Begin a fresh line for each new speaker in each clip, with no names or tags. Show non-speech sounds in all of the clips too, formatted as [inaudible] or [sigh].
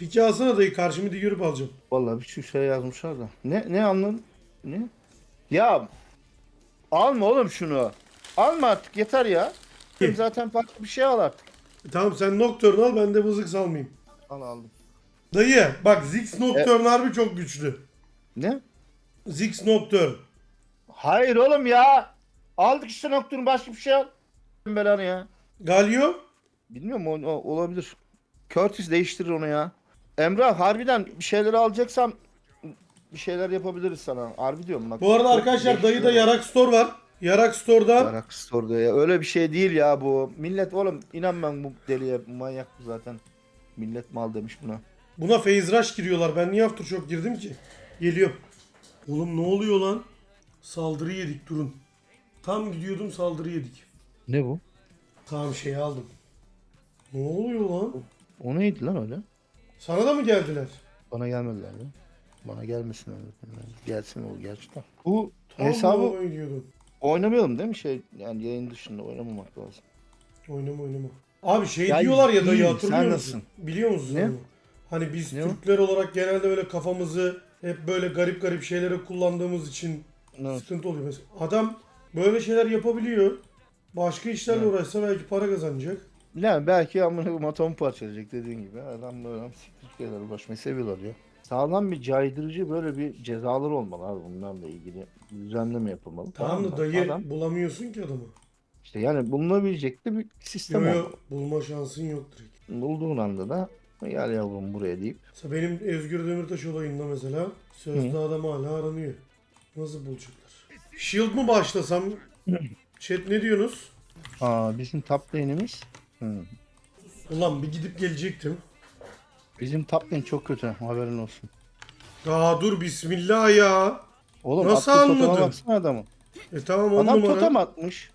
Piki alsana dayı karşımı görüp alacağım.
Vallahi bir sürü şey yazmışlar da. Ne ne anladın? Ne? Ya alma oğlum şunu. Alma artık yeter ya.
İyi.
Zaten farklı bir şey al artık.
E tamam sen Nocturne al ben de bu Ziggs almayayım.
Al aldım.
Dayı bak Ziggs Nocturne harbi çok güçlü.
Ne?
Ziggs Nocturne.
Hayır oğlum ya. Aldık işte noktanın başka bir şey al. Belanı ya.
Galio.
Bilmiyorum o, o- olabilir. Curtis değiştirir onu ya. Emrah harbiden bir şeyler alacaksam bir şeyler yapabiliriz sana. Harbi diyorum bak.
Bu arada arkadaşlar dayıda
değiştiriyor.
Yarak Store var. Yarak Store'da
Yarak Store'da ya. Öyle bir şey değil ya bu. Millet oğlum inan ben bu deliye manyak bu zaten. Millet mal demiş buna.
buna Phase Rush giriyorlar. Ben niye Aftershock girdim ki? Geliyorum. Oğlum ne oluyor lan? Saldırı yedik durun. Tam gidiyordum saldırı yedik.
Ne bu?
Tamam şey aldım. Ne oluyor lan?
O neydi lan öyle?
Sana da mı geldiler?
Bana gelmediler ya. Bana gelmesin öyle. Gelsin o gerçekten. Bu
Tam
hesabı
gidiyordum.
oynamayalım değil mi şey yani yayın dışında oynamamak lazım.
Oynama oynama. Abi şey
Ya
diyorlar ya dayı
iyiyim,
hatırlıyor
sen
musun?
nasılsın?
Biliyor musun
Ne?
Hani biz
Ne o?
Türkler olarak genelde böyle kafamızı hep böyle garip garip şeylere kullandığımız için
Evet.
sıkıntı oluyor mesela. Adam böyle şeyler yapabiliyor. Başka işlerle uğraşsa belki para kazanacak.
Yani belki amına atomu parçalayacak dediğin gibi. Adam böyle siktir şeyler uğraşmayı seviyorlar ya. Sağlam bir caydırıcı böyle bir cezalar olmalı abi bunlarla ilgili. Düzenleme yapılmalı.
Tamam da
mı?
dayı
Adam,
bulamıyorsun ki adamı.
işte yani bulunabilecek de bir sistem
Yo,
olmalı.
yo, bulma şansın yok direkt.
Bulduğun anda da gel yavrum buraya deyip
Mesela benim Özgür Demirtaş olayında mesela sözde adam hala aranıyor. Nasıl bulacaklar? Shield mu başlasam? [clears throat] Chat ne diyorsunuz?
Aa bizim top lane'imiz Hı.
Ulan bir gidip gelecektim.
Bizim top lane çok kötü haberin olsun.
Daha dur bismillah ya.
Oğlum
Nasıl
attığı toteme
anladın?
baksana adamı.
E tamam on
Adam
numara.
totem atmış.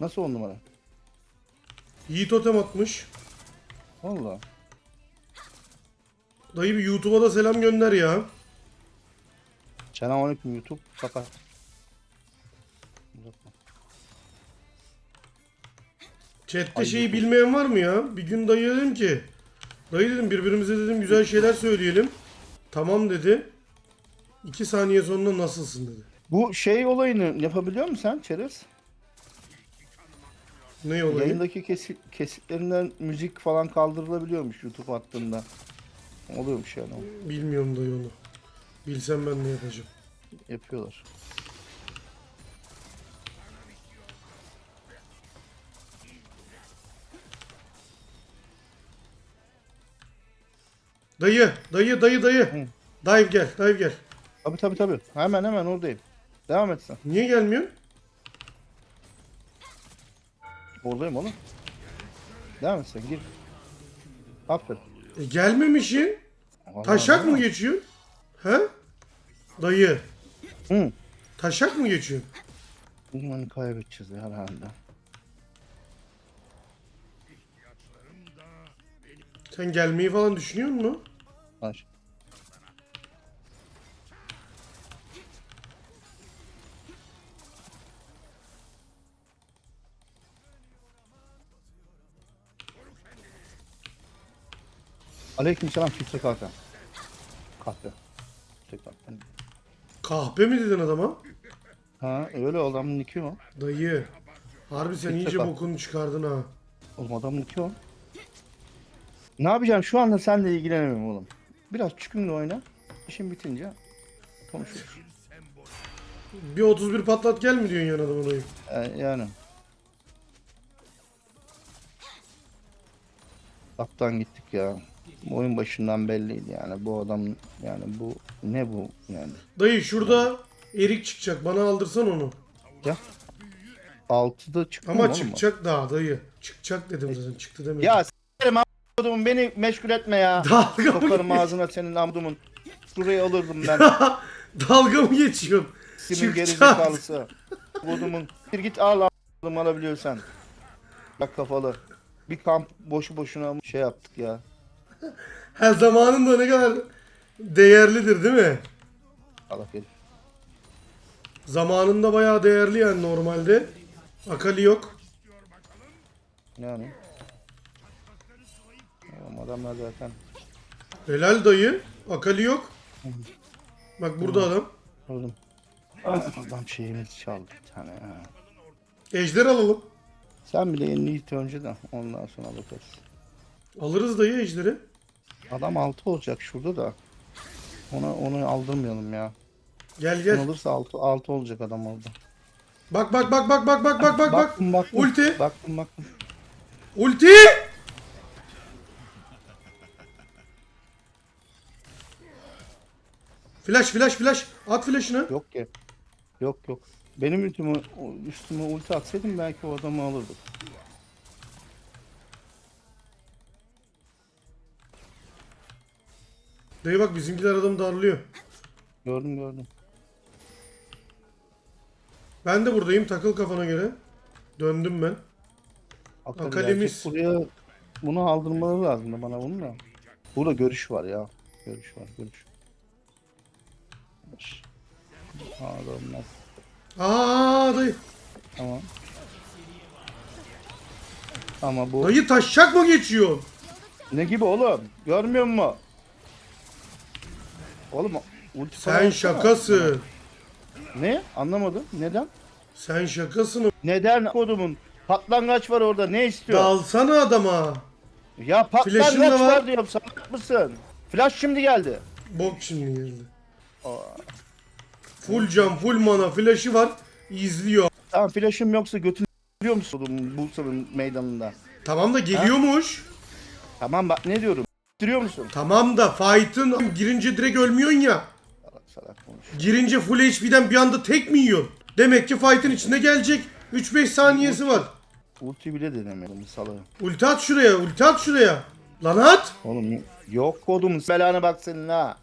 Nasıl on numara?
İyi totem atmış.
Valla.
Dayı bir YouTube'a da selam gönder ya.
Selamünaleyküm YouTube. Kapat.
Chat'te
Ay,
şeyi bilmeyen var mı ya? Bir gün dayı dedim ki. Dayı dedim birbirimize dedim güzel şeyler söyleyelim. Tamam dedi. İki saniye sonra nasılsın dedi.
Bu şey olayını yapabiliyor musun sen Çerez?
Ne olayı?
Yayındaki kesit, kesitlerinden müzik falan kaldırılabiliyormuş YouTube attığında. Oluyormuş yani. o.
Bilmiyorum dayı onu. Bilsem ben ne yapacağım.
Yapıyorlar.
Dayı, dayı, dayı, dayı.
Hı.
Dive gel, dive gel.
Tabi tabi tabi. Hemen hemen oradayım. Devam et sen.
Niye gelmiyor?
Oradayım oğlum. Devam et sen gir. Aferin.
E gelmemişsin.
Allah
Taşak mı geçiyor? He? Dayı.
Hı.
Taşak mı geçiyor?
Bunu kaybedeceğiz ya herhalde.
Sen gelmeyi falan düşünüyor musun?
Taş. Aleykümselam filtre kalkan. Kahve. Kalkan.
Kahpe mi dedin adama?
Ha öyle o adamın niki o.
Dayı. Harbi sen iyice
kah-
bokunu çıkardın ha.
Oğlum adamın niki o. Ne yapacağım şu anda seninle ilgilenemiyorum oğlum. Biraz çükümle oyna. İşin bitince konuşuruz.
Bir 31 patlat gel mi diyorsun yan adama dayı?
Ee, yani. Kaptan gittik ya. Bu oyun başından belliydi yani bu adam yani bu ne bu yani.
Dayı şurada erik çıkacak. Bana aldırsan onu.
Ya. Altıda çıktı
Ama
oğlum
çıkacak daha dayı. Çıkacak dedim zaten. Çıktı demedim.
Ya s**erim amdumun beni meşgul etme ya. [laughs]
Dalga mı,
Sokarım ağzına senin amdumun. Şurayı alırdım ben.
dalga mı geçiyorsun?
Kimin geri
Çıkacak.
zekalısı. Amdumun. Bir git al amdum alabiliyorsan. Bak kafalı. Bir kamp boşu boşuna şey yaptık ya.
Her zamanında ne kadar değerlidir değil mi?
Allah herif.
Zamanında bayağı değerli yani normalde. Akali yok.
Yani. Adamlar zaten
Helal dayı. Akali yok. Bak burada adam.
Oğlum. Adam şeyimizi çaldı bir tane ya.
Ejder alalım.
Sen bile elini it önce de ondan sonra bakarız.
Alırız dayı ejderi.
Adam 6 olacak şurada da. Ona onu aldırmayalım ya.
Gel
Gel.
gel.
Olursa 6 6 olacak adam orada.
Bak bak bak bak bak bak bak bak bak.
Baktım baktım.
Ulti.
Baktım baktım.
Ulti. Flash flash flash. At flash'ını.
Yok ki. Yok yok. Benim üstüme, üstüme ulti atsaydım belki o adamı alırdık.
Dayı bak bizimkiler adamı darlıyor.
Gördüm gördüm.
Ben de buradayım takıl kafana göre. Döndüm ben.
Akali
Akalimiz.
Buraya bunu aldırmaları lazım da bana bunu da. Burada görüş var ya. Görüş var görüş. Adamlar.
Aa dayı.
Tamam. Ama bu
Dayı taşacak mı geçiyor?
ne gibi oğlum? Görmüyor musun? Oğlum ulti falan
Sen
atsana.
şakasın.
Ne? Anlamadım. Neden?
Sen şakasın.
Neden kodumun? Patlangaç var orada. Ne istiyor?
Dalsana adama.
Ya
Flash'ın
patlangaç
da var.
var diyorum. Salak mısın? Flash şimdi geldi.
Bok şimdi geldi. Full cam, full mana, flash'ı var. İzliyor.
Tamam flash'ım yoksa götünü biliyor musun Bursa'nın meydanında?
Tamam da geliyormuş.
Tamam bak ne diyorum. Bitiriyor musun?
Tamam da fight'ın girince direkt ölmüyorsun ya.
Salak salak konuş.
Girince full HP'den bir anda tek mi yiyorsun? Demek ki fight'ın içinde gelecek. 3-5 saniyesi var.
Ulti bile denemedim salağı.
Ulti at şuraya, ulti at şuraya. Lan at.
Oğlum yok kodum belana bak senin ha.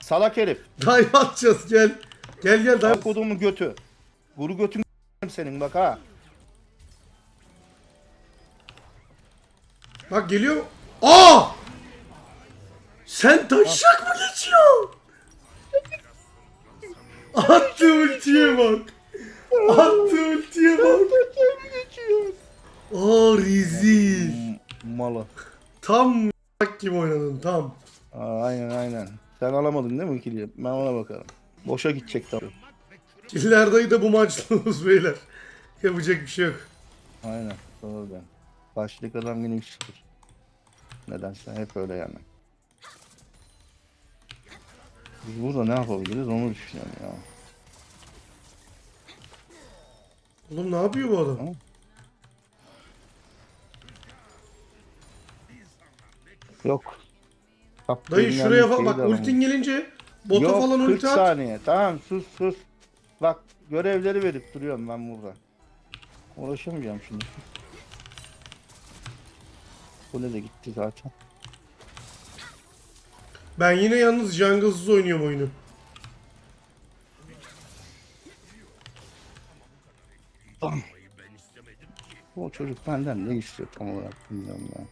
Salak herif.
Dive atacağız gel. Gel gel dive.
Bak götü. Guru götün senin bak ha.
Bak geliyor. Aa! Sen taşak mı geçiyorsun? Attı ultiye bak. Attı ultiye bak. Aa rezil.
Malı.
Tam bak gibi oynadın tam.
Aa, aynen aynen. Sen alamadın değil mi ikiliyi? Ben ona bakarım. Boşa gidecek tabii.
Killer dayı da bu maçlıyız beyler. Yapacak bir şey yok.
Aynen. Doğru ben. Başlık adam yine 3-0. Nedense hep öyle yani. Biz burada ne yapabiliriz onu düşünüyorum ya.
Oğlum ne yapıyor bu adam?
Tamam. Yok. Kaptı
Dayı şuraya bak
şeyi
bak
de
ultin gelince bota
Yok,
falan
40
ulti at.
saniye. Tamam sus sus. Bak görevleri verip duruyorum ben burada. Uğraşamayacağım şimdi. Bu ne de gitti zaten.
Ben yine yalnız jungle'sız oynuyorum oyunu.
Bu çocuk benden ne istiyor tam olarak bilmiyorum ya.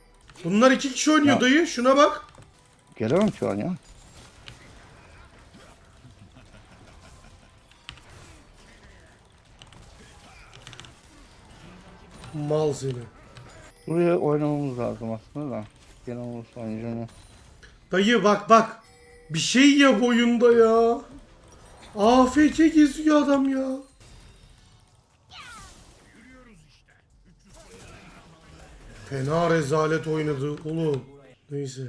Bunlar iki kişi oynuyor
Ya.
dayı. Şuna bak.
Gelemem şu an ya.
Mal seni.
Buraya oynamamız lazım aslında da. Gene olursa oynayacağım ya.
Dayı bak bak. Bir şey yap oyunda ya. AFK geziyor adam ya. Fena rezalet oynadı oğlum. Neyse.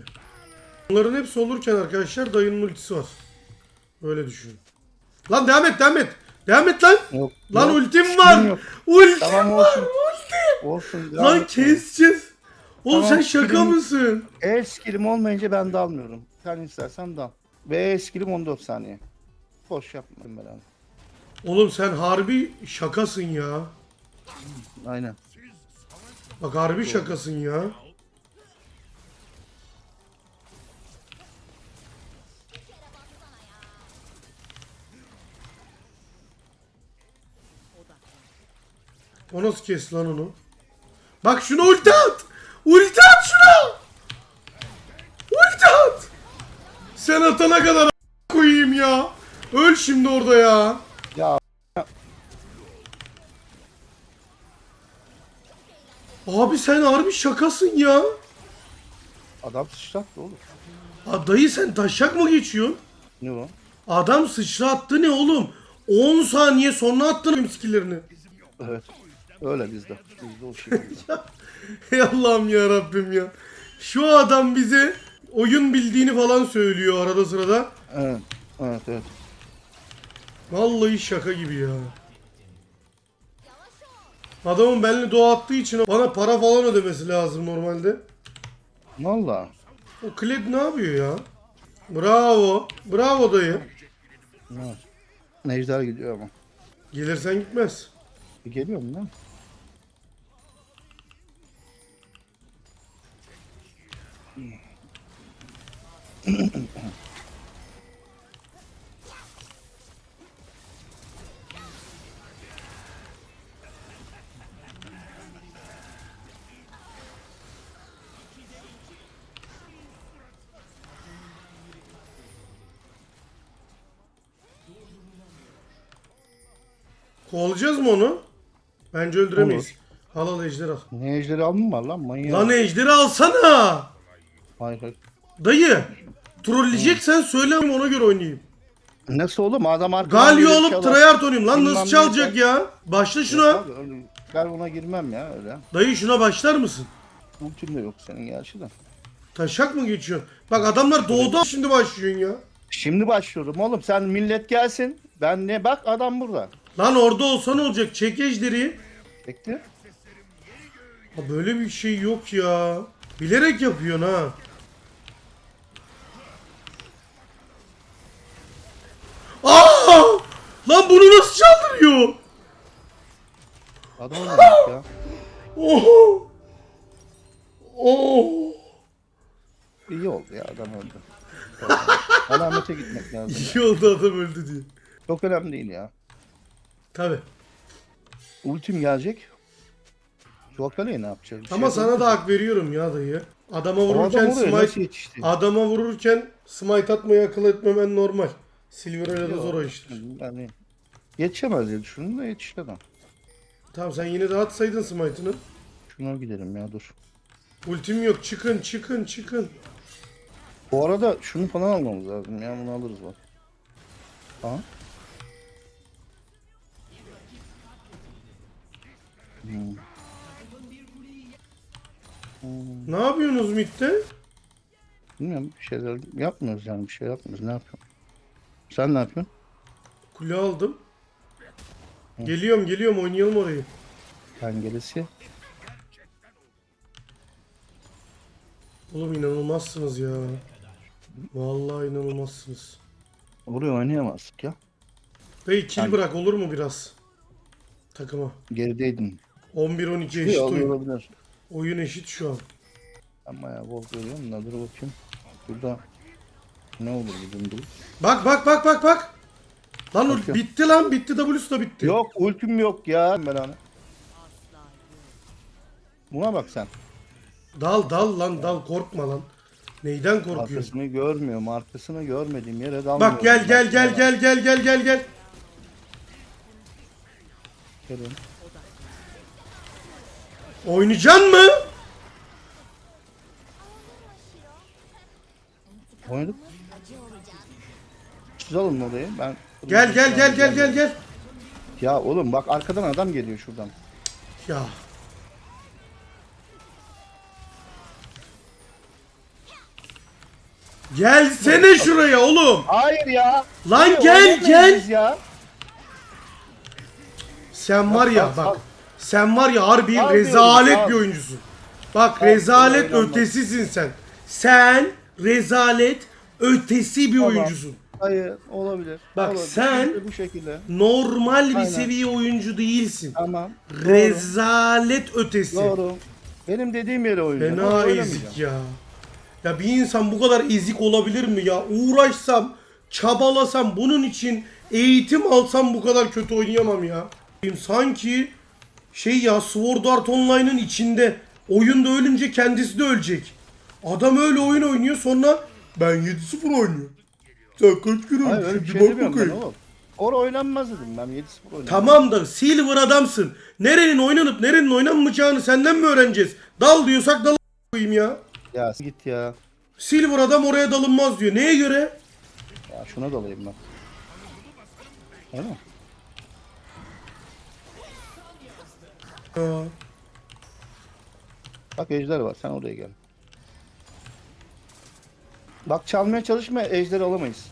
Bunların hepsi olurken arkadaşlar dayının ultisi var. Öyle düşünün. Lan devam et devam et. Devam et lan.
Yok.
Lan
yok,
ultim var.
yok.
Ultim
Tamam,
var.
olsun.
Ulti.
Olsun.
Lan
et.
keseceğiz. Oğlum
Tamam,
sen şaka
film-
mısın?
E skillim olmayınca ben de almıyorum. Sen istersen dal. Ve E skillim 14 saniye. Boş yapma ben abi.
Oğlum sen harbi şakasın ya.
Aynen.
Bak harbi şakasın ya. O nasıl kes lan onu? Bak şuna ulti at! Ulti at şuna! Ulti at! Sen atana kadar koyayım ya. Öl şimdi orada ya.
Ya
Abi sen harbi şakasın ya.
adam sıçrattı oğlum.
Ha, dayı sen taşak mı geçiyorsun?
Ne o?
Adam sıçra attı ne oğlum? 10 saniye sonra attın skillerini.
Evet. Öyle bizde. Bizde o şekilde. [laughs]
Allah'ım ya Rabbim ya. Şu adam bize oyun bildiğini falan söylüyor arada sırada.
evet. Evet evet.
Vallahi şaka gibi ya. Adamın benimle doğa attığı için bana para falan ödemesi lazım normalde.
Valla.
O Kled ne yapıyor ya? Bravo. Bravo dayı.
Evet. Necder gidiyor ama.
Gelirsen gitmez.
E, Geliyor mu lan?
Kovalayacağız mı onu? Bence öldüremeyiz. Halal ejder al.
Ne ejderi almam var lan manyak.
Lan ejderi alsana.
Hayır hayır.
Dayı. Trolleyeceksen söyle ona göre oynayayım.
Nasıl oğlum adam arkadan
Galio
gelip
alıp
çalar.
tryhard oynayayım. Lan
Bilmem
nasıl
ne
çalacak ya? Başla şuna.
Abi, öyle- Ben ona girmem ya öyle.
Dayı şuna başlar mısın?
Ultim de yok senin gerçi de.
Taşak mı geçiyor? Bak adamlar doğuda şimdi başlıyorsun ya.
Şimdi başlıyorum oğlum sen millet gelsin. Ben ne bak adam burada.
Lan orada olsa ne olacak? Çek ejderi.
Bekle.
Ha böyle bir şey yok ya. Bilerek yapıyorsun ha. Aa! Lan bunu nasıl çaldırıyor?
Adam oynamış ya.
Oho! Oh!
İyi oldu ya adam öldü. Alamete gitmek lazım.
İyi oldu adam öldü diye.
Çok önemli değil ya.
Tabi.
Ultim gelecek. Jokala'yı ne yapacak? Bir şey
Ama sana
yapamaz.
da hak veriyorum ya dayı. Adama
adam
vururken
oraya nasıl
smite
yetişti?
adama vururken smite atmayı akıl etmemen normal. Silver'ıyla da zor o işler.
Yani yetişemez diye düşündüm de yetişti adam.
Tamam sen yine de atsaydın smite'ını.
Şuna gidelim ya dur.
Ultim yok çıkın çıkın çıkın.
Bu arada şunu falan almamız lazım ya bunu alırız bak. Aha. Hmm.
Ne yapıyorsunuz midde?
Bilmiyorum bir şeyler yapmıyoruz yani bir şey yapmıyoruz ne yapıyorsun? Sen ne yapıyorsun?
Kule aldım. Geliyorum geliyorum oynayalım orayı.
Ben gelesi.
Oğlum inanılmazsınız ya. Vallahi inanılmazsınız.
Oraya oynayamazdık ya.
Dayı kill
Ben-
bırak olur mu biraz? Takıma.
Gerideydim.
11-12 eşit
İyi
oyun.
olabilir.
Oyun eşit şu an.
Ben bayağı bol görüyorum da dur bakayım. Burada ne olur bu?
Bak bak bak bak bak. Lan ul-
Bakıyorum.
bitti lan bitti W'su da bitti.
Yok ultim yok ya belanı. Buna bak sen.
Dal dal lan dal korkma lan. Neyden korkuyorsun?
Arkasını görmüyorum. Arkasını görmediğim yere dalmıyorum.
Bak gel gel gel gel gel gel gel gel.
Gelin.
Oynayacaksın mı?
Oynadık. Siz alın orayı. Ben
Gel gel gel gel gel gel.
Ya oğlum bak arkadan adam geliyor şuradan.
Ya. Gelsene şuraya oğlum.
Hayır ya.
Lan
Hayır,
gel, gel.
Ya.
Sen var ya bak. Sen var ya harbi
Sal
rezalet bir oyuncusun. Bak rezalet
oynanmaz.
ötesisin sen. Sen rezalet ötesi bir oyuncusun.
Hayır olabilir.
Bak,
Olabilir.
sen-
bu şekilde.
Normal bir
Aynen.
seviye oyuncu değilsin.
Tamam.
Rezalet ötesi.
Doğru. Doğru. Benim dediğim yere oynayacağım.
Fena
ama
ezik ya. Ya bir insan bu kadar ezik olabilir mi ya? Uğraşsam, çabalasam, bunun için eğitim alsam bu kadar kötü oynayamam ya. Sanki şey ya Sword Art Online'ın içinde oyunda ölünce kendisi de ölecek. Adam öyle oyun oynuyor sonra ben 7-0 oynuyorum. Sen kaç kere
Hayır öyle bir şey
bak
demiyorum ben oğlum. Orada oynanmaz dedim ben 7-0 oynadım.
Tamam da Silver adamsın. Nerenin oynanıp nerenin oynanmayacağını senden mi öğreneceğiz? Dal diyorsak dal koyayım ya.
Ya git ya.
Silver adam oraya dalınmaz diyor. Neye göre?
Ya şuna dalayım ben. Öyle mi?
Ya.
Bak ejder var. Sen oraya gel. Bak çalmaya çalışma ejder alamayız.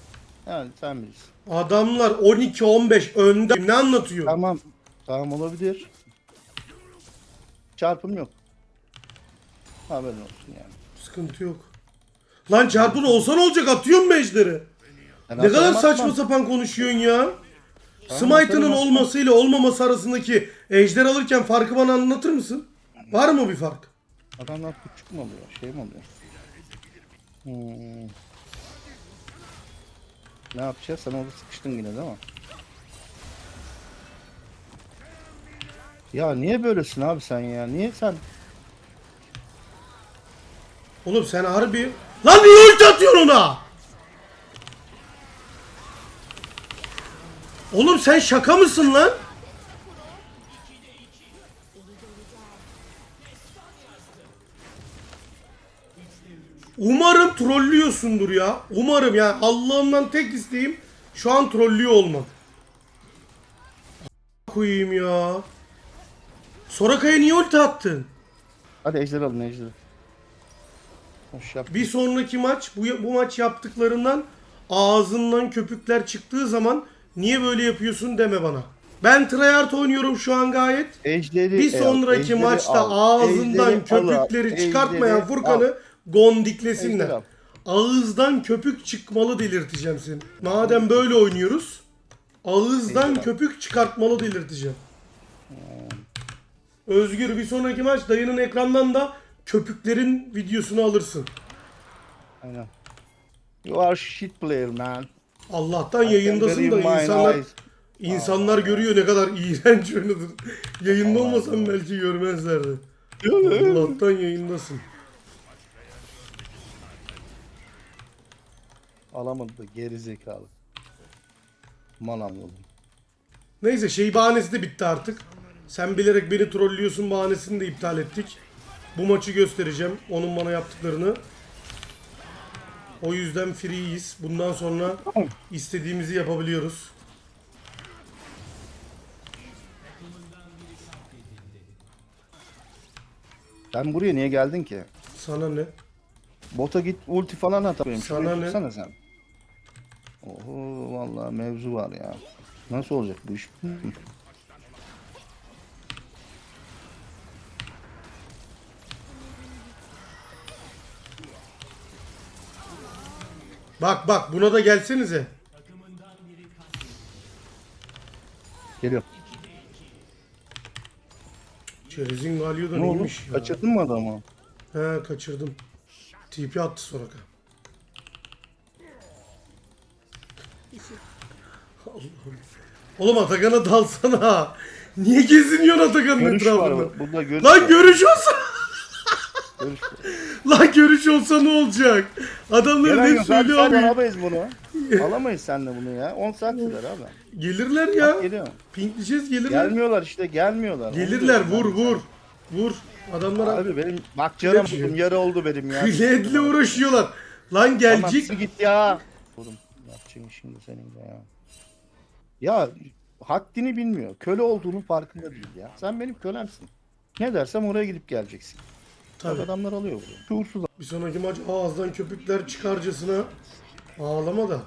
Yani sen bilirsin.
Adamlar 12-15 önde. Ne anlatıyor?
Tamam. Tamam olabilir. Çarpım yok. Haberin olsun yani.
Sıkıntı yok. Lan çarpın olsa ne olacak? Atıyorum ejderi.
Ben
Ne kadar saçma
atmam.
sapan konuşuyorsun ya. Smite'ının olmasıyla olmaması arasındaki ejder alırken farkı bana anlatır mısın? Var mı bir fark?
Adamlar küçük mü oluyor? Şey mi oluyor? Ne yapacağız? Sen orada sıkıştın yine değil mi? Ya niye böylesin abi sen ya? Niye sen?
Oğlum sen harbi... Lan niye ulti atıyorsun ona? Oğlum sen şaka mısın lan? Umarım trollüyorsundur ya. Umarım ya. Allah'ımdan tek isteğim şu an trollüyor olmak. koyayım ya. Soraka'ya niye ulti attın?
Hadi ejder alın ejder. Hoş yap.
Bir sonraki maç bu, bu maç yaptıklarından ağzından köpükler çıktığı zaman niye böyle yapıyorsun deme bana. Ben tryhard oynuyorum şu an gayet.
Ejderi
Bir
al,
sonraki
ejderi
maçta
al,
ağzından
al,
köpükleri
ejderi
çıkartmayan
al.
Furkan'ı gondiklesinler.
al.
Ağızdan köpük çıkmalı delirteceğim seni. Madem böyle oynuyoruz, ağızdan köpük çıkartmalı delirteceğim. Özgür bir sonraki maç dayının ekrandan da köpüklerin videosunu alırsın.
Aynen. You are shit player man.
Allah'tan
I
yayındasın da insanlar
eyes.
insanlar görüyor ne kadar iğrenç oynadın. Yayında olmasan belki görmezlerdi. [laughs] Allah'tan yayındasın.
Alamadı geri zekalı. Mal anladım.
Neyse şey bahanesi de bitti artık. Sen bilerek beni trollüyorsun bahanesini de iptal ettik. Bu maçı göstereceğim. Onun bana yaptıklarını. O yüzden freeyiz. Bundan sonra istediğimizi yapabiliyoruz.
Sen buraya niye geldin ki?
Sana ne?
Bota git ulti falan atayım.
Sana
Şuraya
ne?
tutsana sen. Oho vallahi mevzu var ya. Nasıl olacak bu iş? [laughs]
Bak bak buna da gelsenize.
Geliyor.
Çerezin Galio da
Ne oldu?
neymiş ya?
Kaçırdın mı adamı?
He kaçırdım. TP attı Soraka. Allah'ım. Oğlum Atakan'a dalsana. Niye geziniyorsun Atakan'ın
Görüş var
etrafında?
bak. Burada görüş
Lan
var.
görüş olsa. [laughs]
Görüş var.
Lan görüş olsa ne olacak? Adamların
Gelen
hep
yok abi
söylüyor
sen
abi.
alamayız bunu. Alamayız seninle bunu ya. 10 saat sürer abi.
Gelirler ya.
Geliyor.
Pinkleyeceğiz gelirler.
Gelmiyorlar işte gelmiyorlar. Onu
Gelirler
diyorum
vur
ben.
vur. Vur. Adamlar
Abi benim bak canım bugün yarı oldu benim ya.
Ledle uğraşıyorlar. Lan
Tamam
gelecek.
git ya. Oğlum yapacağım şimdi senin de ya. Ya haddini bilmiyor. Köle olduğunun farkında değil ya. Sen benim kölemsin. Ne dersem oraya gidip geleceksin. Bak
Tabii.
adamlar alıyor bunu. Şuursuz.
Bir sonraki maç ağızdan köpükler çıkarcasına ağlama da.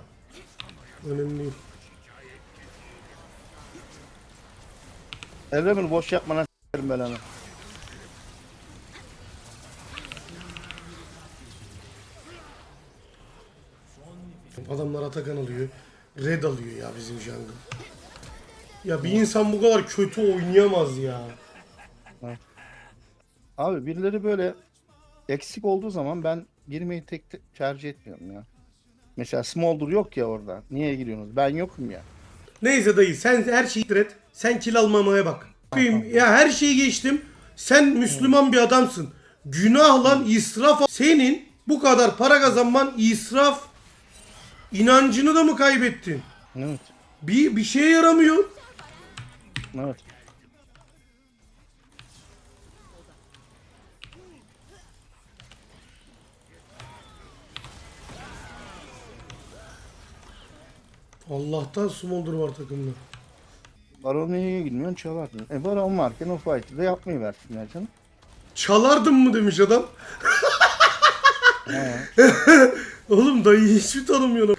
Önemli değil.
Evremir boş yapma lan s**erim belanı.
Adamlar Atakan alıyor. Red alıyor ya bizim jungle. Ya bir insan bu kadar kötü oynayamaz ya.
Abi birileri böyle eksik olduğu zaman ben girmeyi tek te- tercih etmiyorum ya. Mesela Smolder yok ya orada. Niye giriyorsunuz? Ben yokum ya.
Neyse dayı sen her şeyi et. Sen kill almamaya bak. Bakayım, Ya her şeyi geçtim. Sen Müslüman bir adamsın. Günah lan israf. Senin bu kadar para kazanman israf. İnancını da mı kaybettin?
Evet.
Bir, bir şeye yaramıyor.
Evet.
Allah'tan Smolder var takımda.
Baron niye girmiyorsun çalardın. E Baron varken o fight'ı da yapmayı versinler canım.
Çalardın mı demiş adam. [laughs] Oğlum dayı hiç mi tanımıyor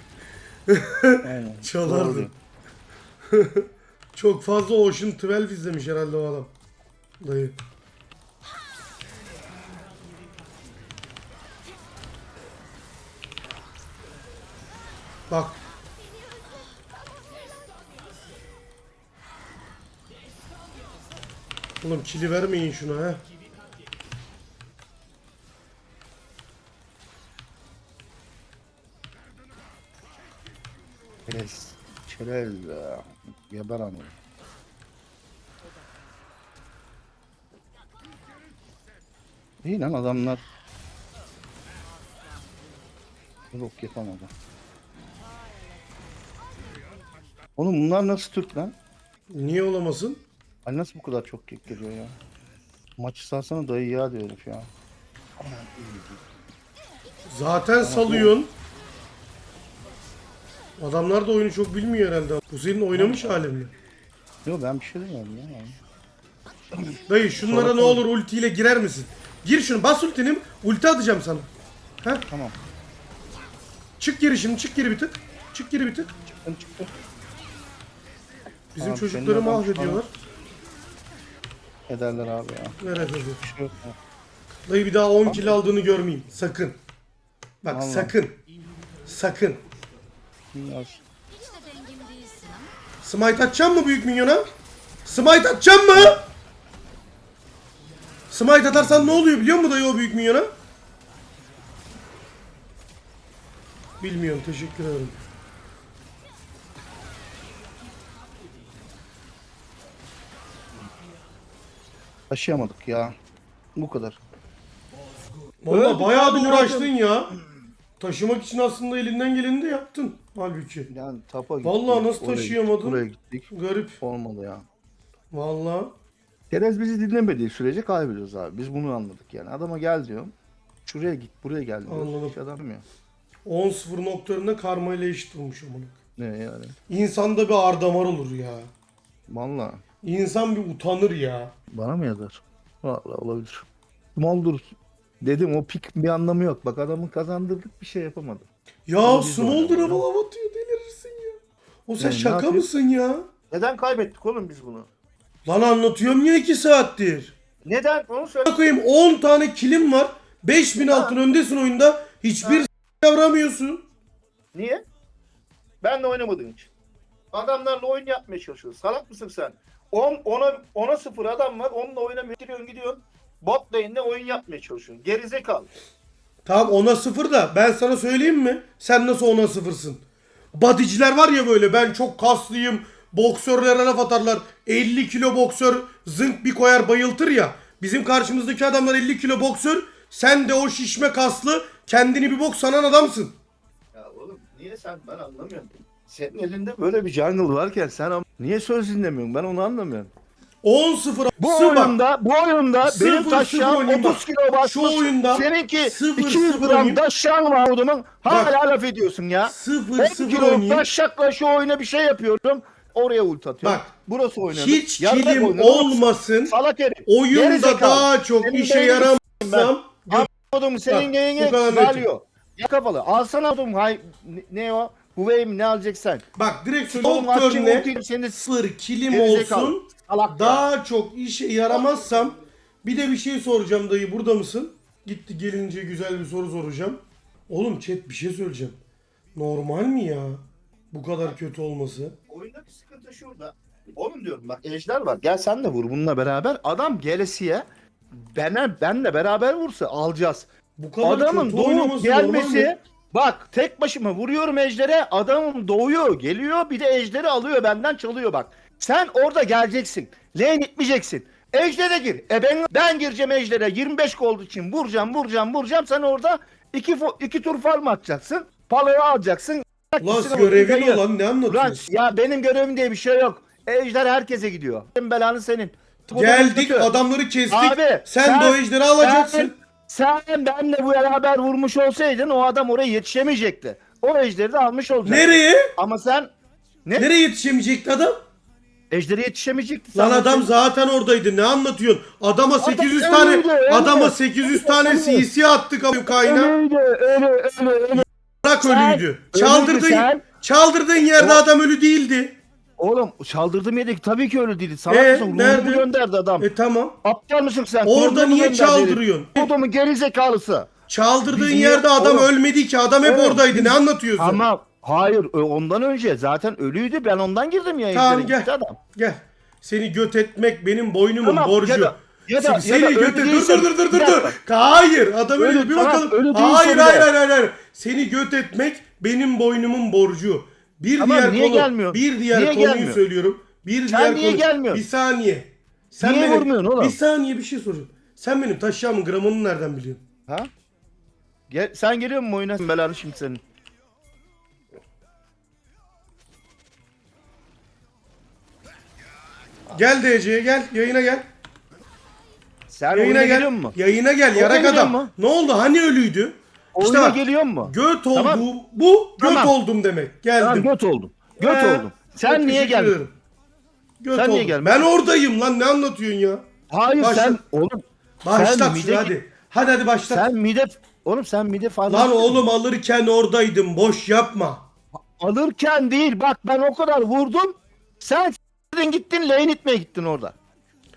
Aynen. [laughs]
Çalardım.
Doğru. [laughs]
Çok fazla Ocean 12 izlemiş herhalde o adam. Dayı. Bak. Oğlum kili vermeyin şuna he.
Ya. Geber anı. İyi lan adamlar. Yok yapamadı. Oğlum bunlar nasıl Türk lan?
Niye olamasın?
Ay nasıl bu kadar çok kick geliyor ya? Maçı salsana dayı ya diyor herif ya.
Zaten salıyorsun. Adamlar da oyunu çok bilmiyor herhalde. Bu senin oynamış halin mi?
Yok ben bir şey demiyorum ya.
Dayı şunlara
Sonra
ne olur ultiyle girer misin? Gir şunu bas ultini ulti atacağım sana. Heh.
Tamam.
Çık geri şimdi çık geri bir tık. Çık geri bir tık.
Çıktım çıktım.
Bizim
Tamam,
çocukları
senin adam
mahvediyorlar.
Ederler abi ya.
Evet.
Bir şey yok ya.
Dayı bir daha 10 kill aldığını görmeyeyim. Sakın. Bak
Vallahi.
sakın. Sakın.
Ama.
Smite atacağım mı büyük minyona? Smite atacağım mı? Smite atarsan ne oluyor biliyor musun dayı o büyük minyona? Bilmiyorum teşekkür ederim.
Taşıyamadık ya. Bu kadar.
Valla bayağı da uğraştın ya. Taşımak için aslında elinden geleni de yaptın halbuki.
Yani tapa gittik.
Vallahi nasıl
oraya
taşıyamadın?
gittik, Buraya gittik.
Garip.
Olmadı ya.
Valla.
Kerez bizi dinlemediği sürece kaybediyoruz abi. Biz bunu anladık yani. Adama gel diyorum. Şuraya git, buraya gel diyor.
Anladım.
Hiç adam ya.
10-0 noktalarında karma ile eşit olmuş amına.
Ne yani?
İnsanda bir ardamar olur ya.
Valla.
İnsan bir utanır ya.
Bana mı yazar? Valla olabilir. Smolder dedim o pik bir anlamı yok. Bak adamı kazandırdık bir şey yapamadı.
Ya Smolder
oynadık.
hava atıyor delirirsin ya. O sen
Yani ne
şaka
yapayım?
mısın ya?
Neden kaybettik oğlum biz bunu?
Lan anlatıyorum ya 2 saattir.
Neden? Onu söyle.
Bak koyayım 10 tane kilim var. 5000 altın öndesin oyunda. Hiçbir yavramıyorsun.
Niye? Ben de oynamadım hiç. Adamlarla oyun yapmaya çalışıyoruz. Salak mısın sen? 10 10'a 10'a 0 adam var. Onunla oynamaya gidiyorsun gidiyorsun. Bot lane'de oyun yapmaya çalışıyorsun. Gerizekalı.
Tamam ona sıfır da ben sana söyleyeyim mi? Sen nasıl ona sıfırsın? Badiciler var ya böyle ben çok kaslıyım. Boksörlere laf atarlar. 50 kilo boksör zınk bir koyar bayıltır ya. Bizim karşımızdaki adamlar 50 kilo boksör. Sen de o şişme kaslı kendini bir bok sanan adamsın.
Ya oğlum niye sen ben anlamıyorum. Senin elinde böyle bir jungle varken sen am- niye söz dinlemiyorsun? Ben onu anlamıyorum.
10-0
Bu
Sı- bak,
oyunda, bu oyunda
Sıfır,
benim
sıfır oynayayım
30
bak.
kilo basmış.
Şu oyunda
Seninki
sıfır,
200
sıfır
gram
oynayayım.
taşağın var oğlumun. Hala laf ediyorsun ya.
0
10
0
kilo
oynayayım.
taşakla şu oyuna bir şey yapıyorum. Oraya ult atıyorum.
Bak,
Burası oynanır.
Hiç
Yarrak
kilim
oynanır.
olmasın.
Salak herif.
Oyunda
Gerizekalı.
daha çok
Senin
işe
beynini
yaramazsam
Oğlum senin
Bak, bu kadar
valıyor. Ya kafalı. Alsana oğlum hay ne, ne o? Huawei mi ne alacaksan?
bak direkt ne?
ultiyim seni
Sıfır kilim olsun.
salak ya.
Daha çok işe yaramazsam bir de bir şey soracağım dayı burada mısın? Gitti gelince güzel bir soru soracağım. Oğlum chat bir şey söyleyeceğim. Normal mi ya? Bu kadar kötü olması.
Oyundaki sıkıntı şurada. Oğlum diyorum bak ejder var. Gel sen de vur bununla beraber. Adam gelesiye benle, benle beraber vursa alacağız.
Bu kadar
Adamın
kötü
doğup gelmesi
mi?
Bak tek başıma vuruyorum ejdere adamım doğuyor geliyor bir de ejderi alıyor benden çalıyor bak. Sen orada geleceksin. Lane gitmeyeceksin. Ejdere gir. E ben, ben gireceğim ejdere 25 gol için vuracağım vuracağım vuracağım. Sen orada iki, iki tur farm atacaksın. Palayı alacaksın.
Ulan
Gitsin
görevin olan ne
Ulan
anlatıyorsun?
ya benim görevim diye bir şey yok. Ejder herkese gidiyor. Senin belanı senin. Bu
Geldik adamları kestik.
Abi,
sen,
sen-
de o ejderi alacaksın.
Sen, benle beraber vurmuş olsaydın o adam oraya yetişemeyecekti. O ejderi de almış olacaktı.
Nereye?
Ama sen Ne?
Nereye yetişemeyecekti adam?
Ejderi yetişemeyecekti.
Lan adam zaten oradaydı. Ne anlatıyorsun? Adama 800
öyle
tane
öyle, öyle.
adama 800 tane. CC attık abi kayna.
Öyleydi öyle öyle öyle.
Bırak
Sen-
ölüydü.
ölüydü sen.
çaldırdığın yerde adam ölü değildi.
Oğlum çaldırdım yedik tabii ki öyle değildi. Salak
Ee,
mısın? Ruhumu
nerede?
gönderdi adam.
E tamam.
Aptal mısın sen?
Orada
Ruhumu
niye
gönderdi
çaldırıyorsun?
herif. Adamın geri zekalısı.
Çaldırdığın
Biz niye-
yerde adam
Oğlum.
ölmedi ki. Adam hep
Oğlum,
oradaydı. Ne anlatıyorsun?
Ama hayır ö- ondan önce zaten ölüydü. Ben ondan girdim ya.
Tamam,
ejderi
gel.
Adam.
Gel. Seni göt etmek benim boynumun
Tamam,
borcu.
ya da- ya da-
seni
ya da
göt
ölü
dur
değilsen-
dur dur dur
Bir
dur.
dakika.
Hayır, adam öyle
Ölü-
bir
tamam,
bakalım.
ölü
hayır, hayır hayır hayır hayır. Seni göt etmek benim boynumun borcu. Bir
Tamam,
diğer
niye
konu,
gelmiyor?
bir diğer
Niye
konuyu
gelmiyor?
söylüyorum. Bir
Sen
diğer
niye
konu.
gelmiyorsun?
Bir saniye. Sen
Niye
benim,
vurmuyorsun oğlum?
Bir saniye bir şey soracağım. Sen benim taşıyamın gramını nereden biliyorsun?
Ha? Gel, sen geliyor musun oyuna? Belanı şimdi senin.
Gel DC'ye gel. Yayına gel.
Sen
Yayına gel.
musun?
Yayına gel. Yarak adam.
mu?
Ne oldu? Hani ölüydü? İşte
Oyuna
bak.
geliyor mu?
Göt oldum.
Tamam.
Bu göt
Tamam.
oldum demek. Geldim.
Tamam göt oldum. Göt
He,
oldum. Sen niye geldin?
ederim. Göt
Sen niye
oldum.
gelmedin?
Ben oradayım lan ne anlatıyorsun ya?
Hayır
Başla.
sen oğlum
Başlat
sen mide
hadi. Hadi hadi başlat.
sen mide oğlum sen mide fazla
Lan oğlum alırken oradaydım. Boş yapma.
alırken değil bak ben o kadar vurdum. Sen gittin lane itmeye gittin orada.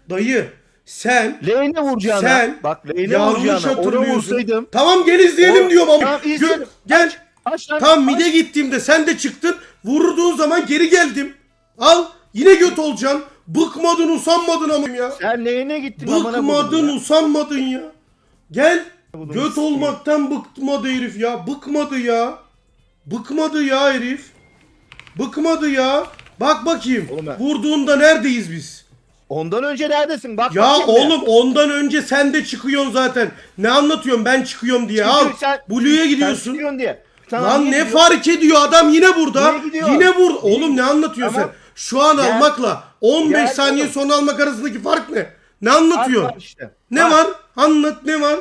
Dayı sen
Lane'e vuracağına.
Sen
bak lane'e
yanlış
vuracağına. Ona
hatırlıyorsun.
vursaydım.
Tamam gel izleyelim
O-
diyorum ama.
Tamam,
Gö-
izleyelim.
gel.
Aç lan.
Tam
aç.
mide gittiğimde sen de çıktın. Vurduğun zaman geri geldim. Al. Yine göt olacaksın. Bıkmadın usanmadın ama ya.
Sen lane'e gittin amına
Bıkmadın
ya.
usanmadın ya. Gel. Göt olmaktan bıkmadı herif ya. Bıkmadı ya. Bıkmadı ya herif. Bıkmadı ya. Bak bakayım.
Oğlum ben-
Vurduğunda neredeyiz biz?
Ondan önce neredesin? Bak
Ya
bakayım
oğlum ondan önce sen de çıkıyorsun zaten. Ne anlatıyorsun ben çıkıyorum diye. Al.
Çünkü sen-
Blue'ya
Sen
gidiyorsun.
çıkıyorsun diye. Sen
Lan
niye
ne
gidiyorsun?
fark ediyor adam yine burada.
Niye gidiyor?
Yine burada. Oğlum ne anlatıyorsun
Tamam.
sen? Şu an
Gel.
almakla 15
Gel
saniye
oğlum.
sonra almak arasındaki fark ne? Ne
Var,
anlatıyorsun?
var işte.
Ne var? Anlat ne var?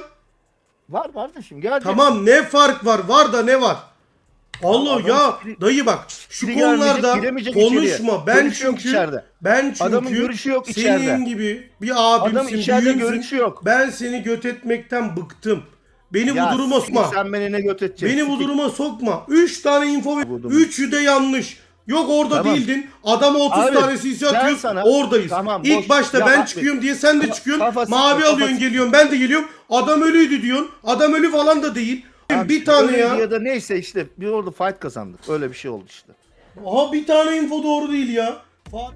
Var kardeşim gel.
Tamam ne fark var? Var da ne var? Allah
Adam
ya dayı bak şu konularda
giremeyecek
konuşma.
içeriye.
Ben
Görüşü yok
çünkü
içeride.
ben çünkü
Adamın görüşü yok
senin
içeride.
gibi bir abimsin,
Adam içeride
büyüğümsün.
görüşü yok.
Ben seni göt etmekten bıktım. Beni bu duruma sokma.
Sen beni ne göt edeceksin?
Beni bu duruma sokma. 3 tane info ver. Üçü de yanlış. Yok orada
Tamam.
değildin. Adama 30
Abi,
tane CC
ben
atıyorsun.
sana-
Oradayız.
Tamam,
İlk
boş-
başta
Ya
ben
bak-
çıkıyorum diye sen de çıkıyorsun.
kafası-
Mavi
kafası-
alıyorsun geliyorsun. Ben de geliyorum. Adam ölüydü diyorsun. Adam ölü falan da değil. Bir tane ya.
Ya da neyse işte bir orada fight kazandık. Öyle bir şey oldu işte.
Aha bir tane info doğru değil ya. Fa-